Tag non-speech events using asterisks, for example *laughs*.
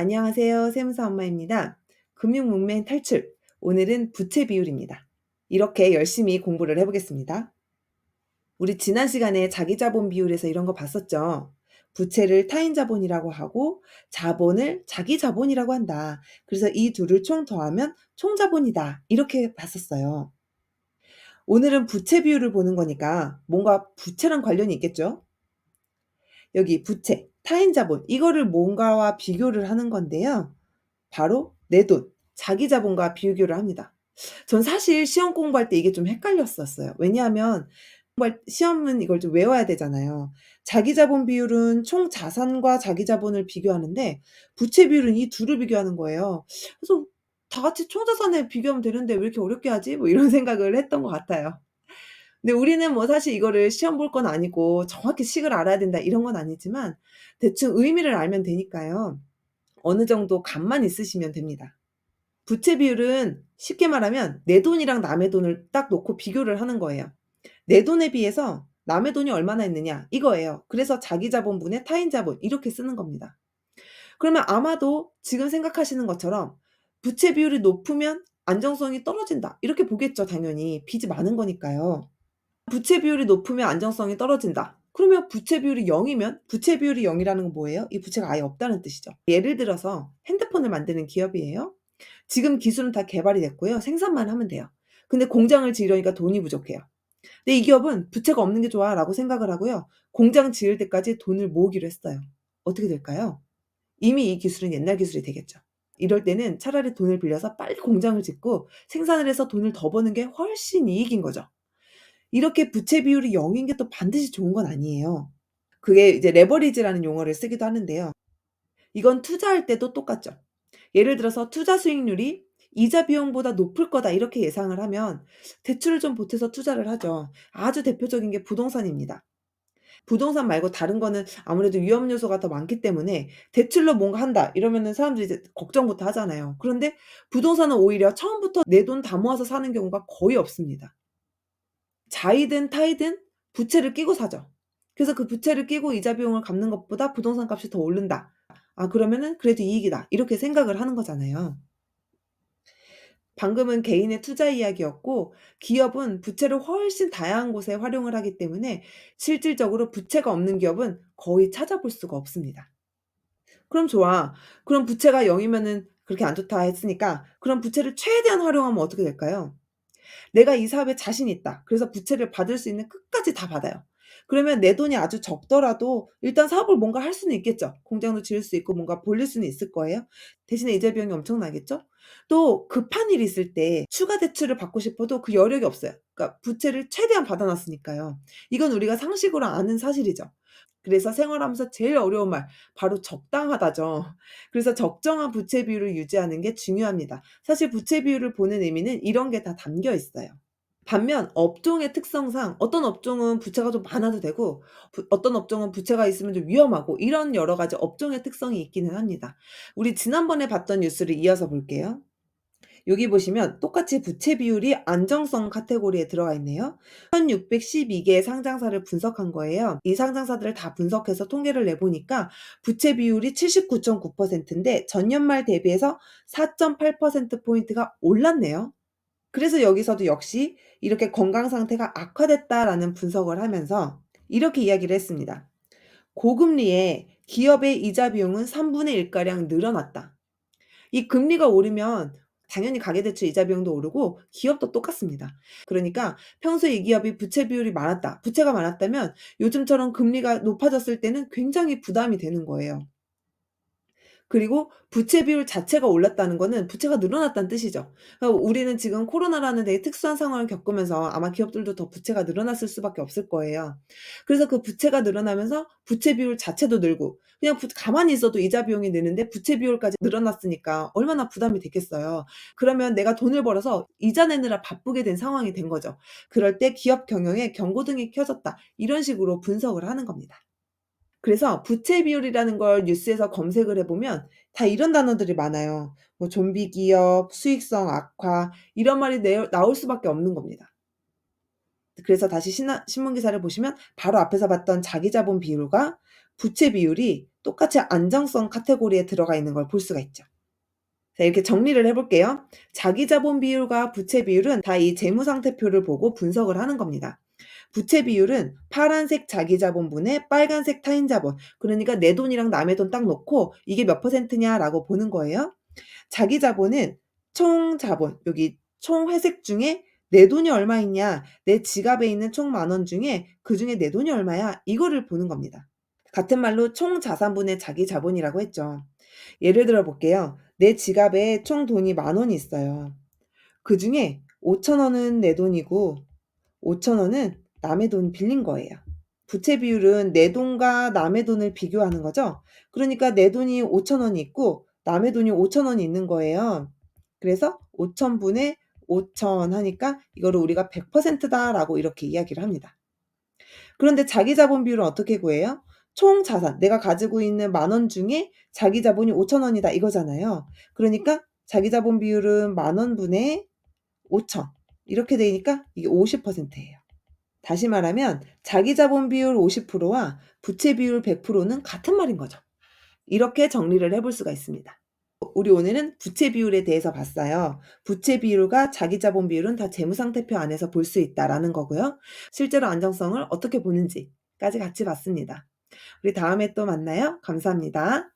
안녕하세요. 세무사 엄마입니다. 금융 문맹 탈출. 오늘은 부채 비율입니다. 이렇게 열심히 공부를 해보겠습니다. 우리 지난 시간에 자기 자본 비율에서 이런 거 봤었죠. 부채를 타인 자본이라고 하고 자본을 자기 자본이라고 한다. 그래서 이 둘을 총 더하면 총 자본이다. 이렇게 봤었어요. 오늘은 부채 비율을 보는 거니까 뭔가 부채랑 관련이 있겠죠? 여기 부채, 타인 자본 이거를 뭔가와 비교를 하는 건데요. 바로 내 돈, 자기 자본과 비교를 합니다. 전 사실 시험 공부할 때 이게 좀 헷갈렸었어요. 왜냐하면 시험은 이걸 좀 외워야 되잖아요. 자기 자본 비율은 총 자산과 자기 자본을 비교하는데 부채 비율은 이 둘을 비교하는 거예요. 그래서 다 같이 총 자산에 비교하면 되는데 왜 이렇게 어렵게 하지? 뭐 이런 *laughs* 생각을 했던 것 같아요. 근데 우리는 뭐 사실 이거를 시험 볼 건 아니고 정확히 식을 알아야 된다 이런 건 아니지만 대충 의미를 알면 되니까요. 어느 정도 감만 있으시면 됩니다. 부채 비율은 쉽게 말하면 내 돈이랑 남의 돈을 딱 놓고 비교를 하는 거예요. 내 돈에 비해서 남의 돈이 얼마나 있느냐 이거예요. 그래서 자기 자본분의 타인 자본 이렇게 쓰는 겁니다. 그러면 아마도 지금 생각하시는 것처럼 부채 비율이 높으면 안정성이 떨어진다 이렇게 보겠죠 당연히 빚이 많은 거니까요. 부채 비율이 높으면 안정성이 떨어진다. 그러면 부채 비율이 0이면 부채 비율이 0이라는 건 뭐예요? 이 부채가 아예 없다는 뜻이죠. 예를 들어서 핸드폰을 만드는 기업이에요. 지금 기술은 다 개발이 됐고요. 생산만 하면 돼요. 근데 공장을 지으려니까 돈이 부족해요. 근데 이 기업은 부채가 없는 게 좋아 라고 생각을 하고요. 공장 지을 때까지 돈을 모으기로 했어요. 어떻게 될까요? 이미 이 기술은 옛날 기술이 되겠죠. 이럴 때는 차라리 돈을 빌려서 빨리 공장을 짓고 생산을 해서 돈을 더 버는 게 훨씬 이익인 거죠. 이렇게 부채 비율이 0인 게 또 반드시 좋은 건 아니에요. 그게 이제 레버리지라는 용어를 쓰기도 하는데요. 이건 투자할 때도 똑같죠. 예를 들어서 투자 수익률이 이자 비용보다 높을 거다 이렇게 예상을 하면 대출을 좀 보태서 투자를 하죠. 아주 대표적인 게 부동산입니다. 부동산 말고 다른 거는 아무래도 위험 요소가 더 많기 때문에 대출로 뭔가 한다 이러면은 사람들이 이제 걱정부터 하잖아요. 그런데 부동산은 오히려 처음부터 내 돈 다 모아서 사는 경우가 거의 없습니다. 자이든 타이든 부채를 끼고 사죠. 그래서 그 부채를 끼고 이자 비용을 갚는 것보다 부동산 값이 더 오른다. 아 그러면은 그래도 이익이다. 이렇게 생각을 하는 거잖아요. 방금은 개인의 투자 이야기였고 기업은 부채를 훨씬 다양한 곳에 활용을 하기 때문에 실질적으로 부채가 없는 기업은 거의 찾아볼 수가 없습니다. 그럼 좋아. 그럼 부채가 0이면은 그렇게 안 좋다 했으니까 그럼 부채를 최대한 활용하면 어떻게 될까요? 내가 이 사업에 자신이 있다. 그래서 부채를 받을 수 있는 끝까지 다 받아요. 그러면 내 돈이 아주 적더라도 일단 사업을 뭔가 할 수는 있겠죠. 공장도 지을 수 있고 뭔가 벌릴 수는 있을 거예요. 대신에 이자 비용이 엄청나겠죠. 또 급한 일이 있을 때 추가 대출을 받고 싶어도 그 여력이 없어요. 그러니까 부채를 최대한 받아 놨으니까요. 이건 우리가 상식으로 아는 사실이죠. 그래서 생활하면서 제일 어려운 말 바로 적당하다죠. *laughs* 그래서 적정한 부채 비율을 유지하는 게 중요합니다. 사실 부채 비율을 보는 의미는 이런 게 다 담겨 있어요. 반면 업종의 특성상 어떤 업종은 부채가 좀 많아도 되고 부 어떤 업종은 부채가 있으면 좀 위험하고 이런 여러 가지 업종의 특성이 있기는 합니다. 우리 지난번에 봤던 뉴스를 이어서 볼게요. 여기 보시면 똑같이 부채 비율이 안정성 카테고리에 들어가 있네요. 1612개의 상장사를 분석한 거예요. 이 상장사들을 다 분석해서 통계를 내보니까 부채 비율이 79.9%인데 전년 말 대비해서 4.8%포인트가 올랐네요. 그래서 여기서도 역시 이렇게 건강 상태가 악화됐다라는 분석을 하면서 이렇게 이야기를 했습니다. 고금리에 기업의 이자 비용은 3분의 1 가량 늘어났다. 이 금리가 오르면 당연히 가계대출 이자 비용도 오르고 기업도 똑같습니다. 그러니까 평소에 이 기업이 부채 비율이 많았다. 부채가 많았다면 요즘처럼 금리가 높아졌을 때는 굉장히 부담이 되는 거예요. 그리고 부채 비율 자체가 올랐다는 거는 부채가 늘어났다는 뜻이죠. 그러니까 우리는 지금 코로나라는 되게 특수한 상황을 겪으면서 아마 기업들도 더 부채가 늘어났을 수밖에 없을 거예요. 그래서 그 부채가 늘어나면서 부채 비율 자체도 늘고 그냥 부 가만히 있어도 이자 비용이 느는데 부채 비율까지 늘어났으니까 얼마나 부담이 됐겠어요. 그러면 내가 돈을 벌어서 이자 내느라 바쁘게 된 상황이 된 거죠. 그럴 때 기업 경영에 경고등이 켜졌다. 이런 식으로 분석을 하는 겁니다. 그래서 부채 비율이라는 걸 뉴스에서 검색을 해 보면 다 이런 단어들이 많아요. 뭐 좀비 기업, 수익성 악화 이런 말이 내 나올 수밖에 없는 겁니다. 그래서 다시 신나 신문 기사를 보시면 바로 앞에서 봤던 자기 자본 비율과 부채 비율이 똑같이 안정성 카테고리에 들어가 있는 걸 볼 수가 있죠. 자, 이렇게 정리를 해볼게요. 자기 자본 비율과 부채 비율은 다 이 재무상태표를 보고 분석을 하는 겁니다. 부채 비율은 파란색 자기자본분의 빨간색 타인자본. 그러니까 내 돈이랑 남의 돈 딱 놓고 이게 몇 퍼센트냐라고 보는 거예요. 자기자본은 총 자본, 여기 총 회색 중에 내 돈이 얼마 있냐, 내 지갑에 있는 총 만 원 중에 그 중에 내 돈이 얼마야, 이거를 보는 겁니다. 같은 말로 총 자산분의 자기 자본이라고 했죠. 예를 들어 볼게요. 내 지갑에 총 돈이 만 원이 있어요. 그 중에 5천 원은 내 돈이고 5천 원은 남의 돈 빌린 거예요. 부채 비율은 내 돈과 남의 돈을 비교하는 거죠. 그러니까 내 돈이 5천 원이 있고 남의 돈이 5천 원이 있는 거예요. 그래서 5천 분의 5천 하니까 이거를 우리가 100%다라고 이렇게 이야기를 합니다. 그런데 자기 자본 비율은 어떻게 구해요? 총 자산, 내가 가지고 있는 만 원 중에 자기 자본이 5천 원이다 이거잖아요. 그러니까 자기 자본 비율은 만 원분의 5천 이렇게 되니까 이게 50%예요. 다시 말하면 자기 자본 비율 50%와 부채 비율 100%는 같은 말인 거죠. 이렇게 정리를 해볼 수가 있습니다. 우리 오늘은 부채 비율에 대해서 봤어요. 부채 비율과 자기 자본 비율은 다 재무상태표 안에서 볼 수 있다라는 거고요. 실제로 안정성을 어떻게 보는지까지 같이 봤습니다. 우리 다음에 또 만나요. 감사합니다.